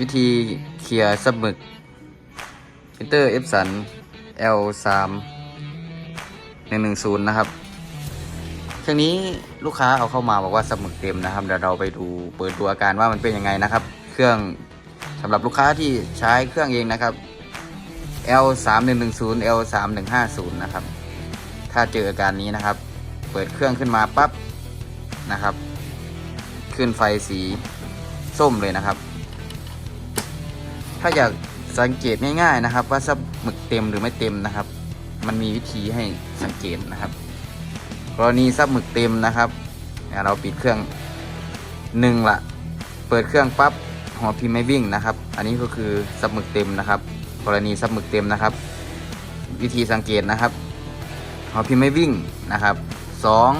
วิธีเคลียร์ซับมึกพิเตอร์เอฟสัน L3 110 นะครับ เครื่องนี้ลูกค้าเอาเข้ามาบอกว่าซับหมึกเต็มนะครับ เดี๋ยวเราไปดูเปิดดูอาการว่ามันเป็นยังไงนะครับ เครื่องสำหรับลูกค้าที่ใช้เครื่องเองนะครับ L3110 L3150 นะครับ ถ้าเจออาการนี้นะครับ เปิดเครื่องขึ้นมาปั๊บนะครับ ขึ้นไฟสีส้มเลยนะครับ ถ้าอยากสังเกตง่าย ๆนะครับ ว่าซับหมึกเต็มหรือไม่เต็มนะครับ มันมีวิธีให้สังเกตนะครับกรณีซับหมึกเต็มนะครับเราปิดเครื่องหนึ่งละเปิดเครื่องปั๊บหัวพิมพ์ไม่วิ่งนะครับ อันนี้ก็คือซับหมึกเต็มนะครับ กรณีซับหมึกเต็มนะครับ วิธีสังเกตนะครับหัวพิมพ์ไม่วิ่งนะครับสอง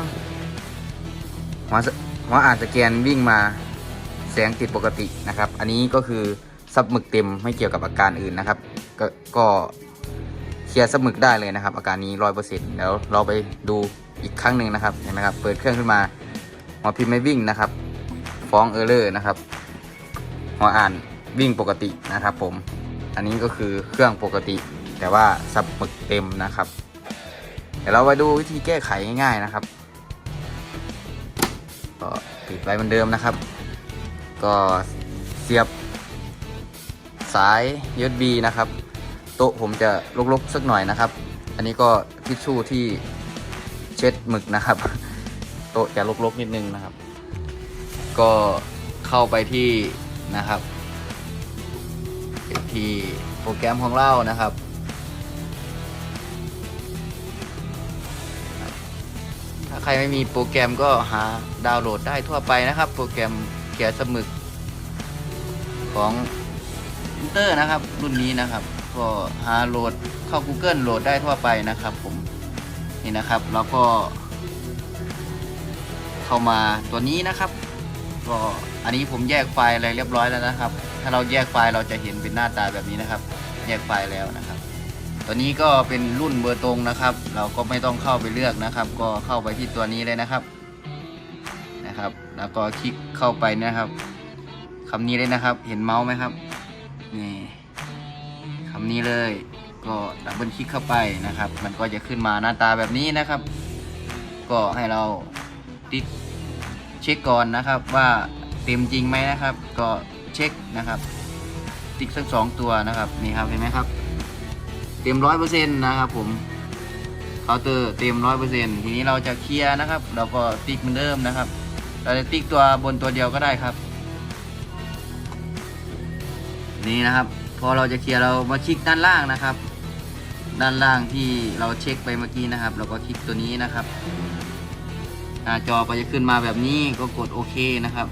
หัวหัวอ่านสแกนวิ่งมาแสงติดปกตินะครับ อันนี้ก็คือ ซับหมึกเต็มไม่เกี่ยวกับอาการอื่นนะครับ ก็ก็เคลียร์ซับหมึกได้เลยนะครับ อาการนี้ร้อยเปอร์เซ็นต์เดี๋ยวเราไปดูอีกครั้งหนึ่งนะครับเห็นไหมครับ เปิดเครื่องขึ้นมาหัวพิมพ์ไม่วิ่งนะครับ ฟ้องเออร์เลอร์นะครับหัวอ่านวิ่งปกตินะครับ ผม อันนี้ก็คือเครื่องปกติ แต่ว่าซับหมึกเต็มนะครับ เดี๋ยวเราไปดูวิธีแก้ไขง่าย ๆนะครับก็ติดไว้เหมือนเดิมนะครับ ก็เสียบ สาย USB นะครับ โต๊ะผมจะลกๆสักหน่อยนะครับ อันนี้ก็ทิชชู่ที่เช็ดหมึกนะครับ โต๊ะจะลกๆนิดนึงนะครับ ก็เข้าไปที่นะครับที่โปรแกรมของเรานะครับ ถ้าใครไม่มีโปรแกรมก็หาดาวน์โหลดได้ทั่วไปนะครับ โปรแกรมเขียนสมึกของ อินเตอร์นะครับ รุ่นนี้นะครับ ก็หาโหลดเข้า Google โหลดได้ทั่วไปนะครับ ผมนี่นะครับแล้วก็ เข้ามาตัวนี้นะครับ ก็อันนี้ผมแยกไฟล์อะไรเรียบร้อยแล้วนะครับ ถ้าเราแยกไฟล์เราจะเห็นเป็นหน้าตาแบบนี้นะครับ แยกไฟล์แล้วนะครับ ตัวนี้ก็เป็นรุ่นเบอร์ตรงนะครับ เราก็ไม่ต้องเข้าไปเลือกนะครับ ก็เข้าไปที่ตัวนี้เลยนะครับนะครับ แล้วก็คลิกเข้าไปนะครับคำนี้เลยนะครับ เห็นเมาส์ไหมครับ นี่คำนี้เลยก็ดับเบิลคลิกเข้าไปนะครับ มันก็จะขึ้นมาหน้าตาแบบนี้นะครับ ก็ให้เราติ๊กเช็คก่อนนะครับว่าเต็มจริงไหมนะครับ ก็เช็คนะครับ ติ๊กสักสองตัวนะครับนี่ครับเห็นไหมครับ เต็มร้อยเปอร์เซ็นต์นะครับผมเคาน์เตอร์เต็มร้อยเปอร์เซ็นต์ทีนี้เราจะเคลียร์นะครับ เราก็ติ๊กเหมือนเดิมนะครับ เราจะติ๊กตัวบนตัวเดียวก็ได้ครับ นี่นะครับ พอเราจะเคลียร์เรามาคลิกด้านล่างนะครับ ด้านล่างที่เราเช็คไปเมื่อกี้นะครับ เราก็คลิกตัวนี้นะครับ หน้าจอก็จะขึ้นมาแบบนี้ก็กดโอเคนะครับ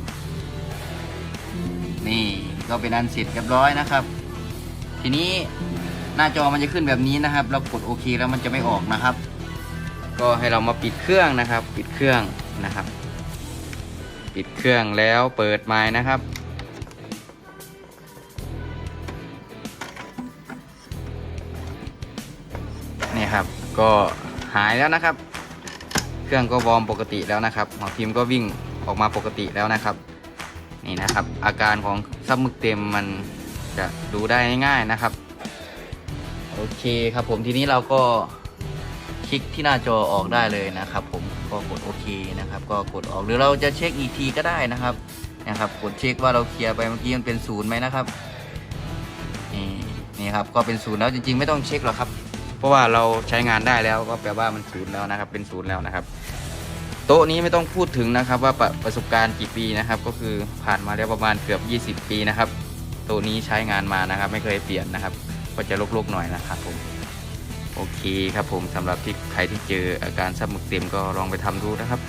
นี่ก็เป็นอันเสร็จเรียบร้อยนะครับ ทีนี้หน้าจอมันจะขึ้นแบบนี้นะครับ เรากดโอเคแล้วมันจะไม่ออกนะครับ ก็ให้เรามาปิดเครื่องนะครับ ปิดเครื่องนะครับ ปิดเครื่องแล้วเปิดไม้นะครับ ครับ ก็หายแล้วนะครับ เครื่องก็วอร์มปกติแล้วนะครับหัวพิมพ์ก็วิ่งออกมาปกติแล้วนะครับ นี่นะครับ อาการของซับมึกเต็มมันจะดูได้ง่ายๆนะครับ โอเคครับผมทีนี้เราก็คลิกที่หน้าจอออกได้เลยนะครับ ผมก็กดโอเคนะครับ ก็กดออกหรือเราจะเช็คอีกทีก็ได้นะครับนะครับ กดเช็คว่าเราเคลียร์ไปเมื่อกี้มันเป็นศูนย์ไหมนะครับนี่นี่ครับก็เป็นศูนย์แล้วจริง ๆ ไม่ต้องเช็คหรอกครับ เพราะว่าเราใช้งานได้แล้วก็แปลว่ามันศูนย์แล้วนะครับ เป็นศูนย์แล้วนะครับ โต๊ะนี้ไม่ต้องพูดถึงนะครับว่าประประสบการณ์กี่ปีนะครับ ก็คือผ่านมาแล้วประมาณเกือบ 20 ปีนะครับ โต๊ะนี้ใช้งานมานะครับ ไม่เคยเปลี่ยนนะครับ ก็จะลกๆหน่อยนะครับผมโอเคครับผมสำหรับที่ใครที่เจออาการซับหมึกเต็มก็ลองไปทำดูนะครับ